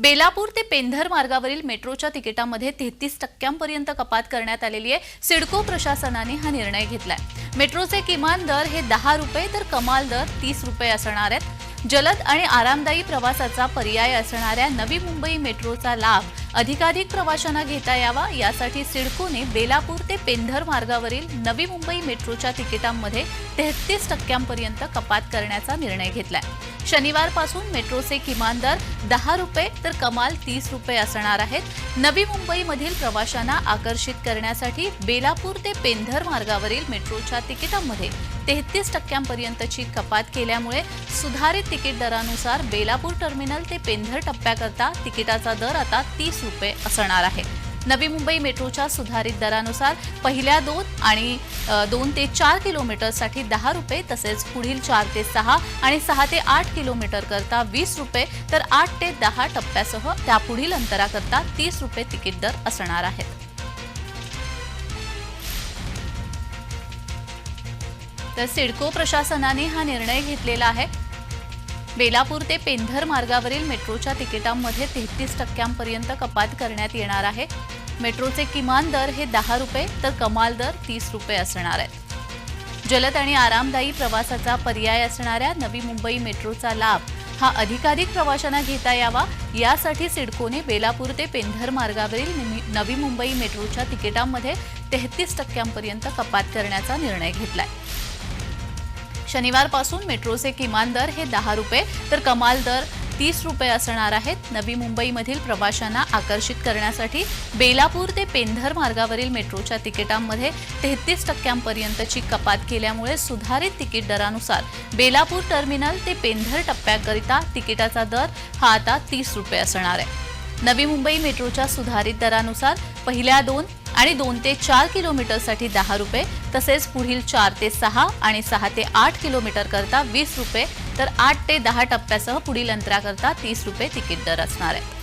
बेलापूर ते पेंधर मार्गावरील मेट्रोच्या तिकिटामध्ये तेहतीस टक्क्यांपर्यंत कपात करण्यात आलेली आहे. सिडको प्रशासनाने हा निर्णय घेतलाय. मेट्रोचे किमान दर हे दहा रुपये तर कमाल दर तीस रुपये असणार आहेत. जलद आणि आरामदायी प्रवासाचा पर्याय असणाऱ्या नवी मुंबई मेट्रोचा लाभ अधिकाधिक प्रवाशांना घेता यावा. यासाठी सिडकोने बेलापूर ते पेंधर मार्गावरील नवी मुंबई मेट्रोच्या तिकिटांमध्ये तेहतीस टक्क्यांपर्यंत कपात करण्याचा निर्णय घेतलाय. शनिवारपासून मेट्रोचे किमान दर दहा रुपये तर कमाल तीस रुपये असणार आहेत. नवी मुंबईमधील प्रवाशांना आकर्षित करण्यासाठी बेलापूर ते पेंधर मार्गावरील मेट्रोच्या तिकिटांमध्ये तेहतीस टक्क्यांपर्यंतची कपात केल्यामुळे सुधारित तिकीट दरानुसार बेलापूर टर्मिनल ते पेंधर टप्प्याकरता तिकिटाचा दर आता तीस रुपये असणार आहे. नवी मुंबई मेट्रोच्या सुधारित दरानुसार पहिल्या दोन आणि दोन ते चार किलोमीटरसाठी दहा रुपये तसेच पुढील चार ते सहा आणि सहा ते आठ किलोमीटर करता वीस रुपये तर आठ ते दहा टप्प्यासह त्यापुढील अंतराकरता तीस रुपये तिकीट दर असणार आहेत. तर सिडको प्रशासनाने हा निर्णय घेतलेला आहे. बेलापूर ते पेंधर मार्गावरील मेट्रोच्या तिकिटांमध्ये तेहतीस टक्क्यांपर्यंत कपात करण्यात येणार आहे. मेट्रोचे किमान दर हे दहा रुपये तर कमाल दर तीस रुपये असणार आहेत जलद आणि आरामदायी प्रवासाचा पर्याय असणाऱ्या नवी मुंबई मेट्रोचा लाभ हा अधिकाधिक प्रवाशांना घेता यावा. यासाठी सिडकोने बेलापूर ते पेंधर मार्गावरील नवी मुंबई मेट्रोच्या तिकिटांमध्ये तेहतीस टक्क्यांपर्यंत कपात करण्याचा निर्णय घेतलाय. शनिवारपासून मेट्रोचे किमान दर हे दहा रुपये तर कमाल दर तीस रुपये असणार आहेत. नवी मुंबईमधील प्रवाशांना आकर्षित करण्यासाठी बेलापूर ते पेंधर मार्गावरील मेट्रोच्या तिकिटांमध्ये तेहतीस टक्क्यांपर्यंतची कपात केल्यामुळे सुधारित तिकीट दरानुसार बेलापूर टर्मिनल ते पेंधर टप्प्याकरिता तिकिटाचा दर हा आता तीस रुपये असणार आहे. नवी मुंबई मेट्रोच्या सुधारित दरानुसार पहिल्या दोन आणि दोन ते चार किलोमीटरसाठी दहा रुपये तसेच पुढील चार ते सहा आणि सहा ते आठ किलोमीटर करता वीस रुपये तर आठ ते दहा टप्प्यासह पुढील अंतराकरता तीस रुपये तिकीट दर असणार आहे.